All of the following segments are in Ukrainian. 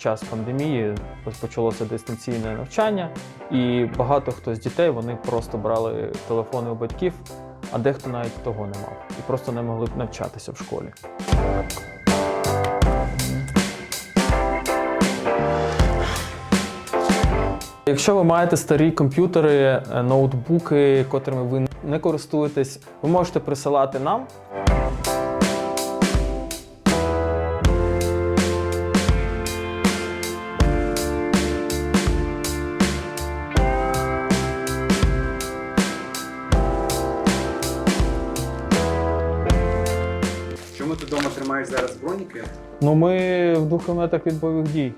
час пандемії почалося дистанційне навчання, і багато хто з дітей вони просто брали телефони у батьків, а дехто навіть того не мав і просто не могли б навчатися в школі. Якщо ви маєте старі комп'ютери, е, ноутбуки, котрими ви не користуєтесь, ви можете присилати нам. Чому ти вдома тримаєш зараз броніки? Ну, ми в двох кілометрах від бойових дій.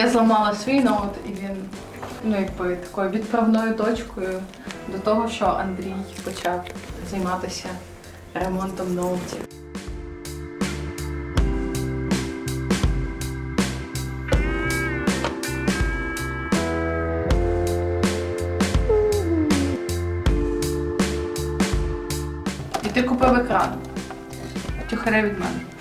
Я зламала свій ноут, і він ну, якби такою відправною точкою до того, що Андрій почав займатися ремонтом ноутів. І ти купив екран. Тюхаре від мене.